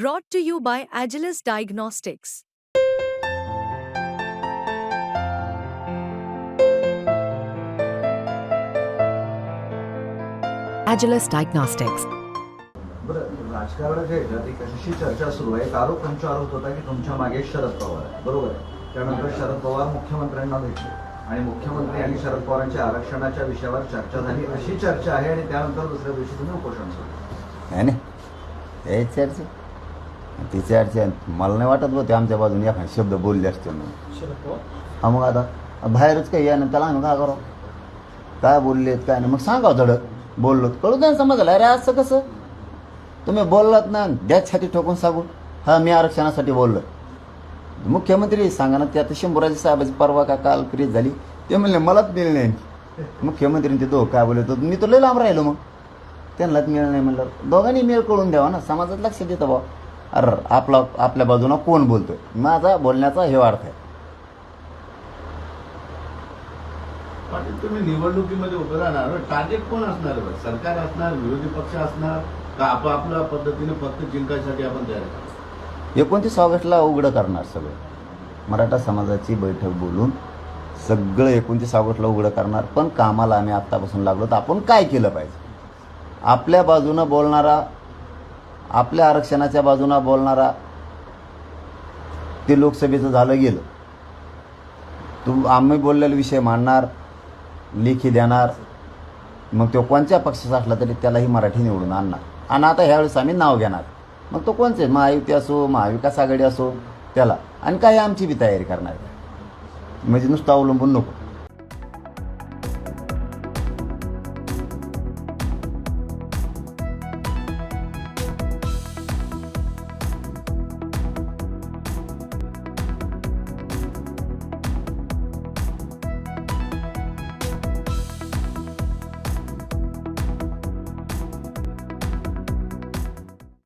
Brought to you by Agilus Diagnostics. Agilus Diagnostics. बरं राजकारणाच्या ह्याच्यात एक अशी चर्चा सुरू आहे? एक आरोप तुमच्यावर होत होता की तुमच्या मागे शरद पवार आहे. बरोबर आहे. त्यानंतर शरद पवार मुख्यमंत्र्यांना भेटले. आणि मुख्यमंत्री आणि शरद पवारांच्या आरक्षणाच्या विषयावर चर्चा झाली. अशी चर्चा आहे आणि त्यानंतर दुसऱ्या दिवशी तुम्ही उपोषण सुरू आहे ना हे चर्चा तिच्या चर्चा मला नाही वाटत होते आमच्या बाजूने एखादा शब्द बोलले असते म्हणून. हा मग आता बाहेरच काही या ना त्याला आम्ही काय करावं? काय बोललेत काय नाही. मग सांगा थोडं बोललो कळू द्या ना समजलं. अरे असं कसं? तुम्ही बोललात ना द्या छाती ठोकून सांगून. हा मी आरक्षणासाठी बोललो मुख्यमंत्री सांगा ना ते आता शंभूराजे साहेबाची परवा का काल फ्रीज झाली ते म्हणले मलाच मिळलं नाही. मुख्यमंत्री ते दोघं काय बोलले तर मी तर लय लांब राहिलो मग. त्यांनाच मिळ नाही म्हणलं. दोघांनी मेळ कळून द्यावा ना समाजात लक्ष देतं बा अरे आपला आपल्या बाजूनं कोण बोलतोय माझा बोलण्याचा हे अर्थ आहे पाटील तुम्ही निवडणुकीमध्ये उभं राहणार टार्गेट कोण असणार? सरकार असणार विरोधी पक्ष असणार का आपापल्या पद्धतीने फक्त जिंकायसाठी आपण तयार? एकोणतीस ऑगस्टला उघडं करणार सगळं मराठा समाजाची बैठक बोलून सगळं एकोणतीस ऑगस्टला उघडं करणार पण कामाला आम्ही आत्तापासून लागलो तर आपण काय केलं पाहिजे आपल्या बाजूनं बोलणारा आपल्या आरक्षणाच्या बाजूनं बोलणारा ते लोकसभेचं झालं गेलं. तू आम्ही बोललेला विषय मांडणार लेखी देणार मग तो कोणत्या पक्षाचा असला तरी त्यालाही मराठी निवडून आणणार. आणि आता ह्यावेळेस आम्ही नाव घेणार. मग तो कोणचे? महायुती असो महाविकास आघाडी असो त्याला. आणि काही आमची बी तयारी करणार. म्हणजे नुसतं अवलंबून नको.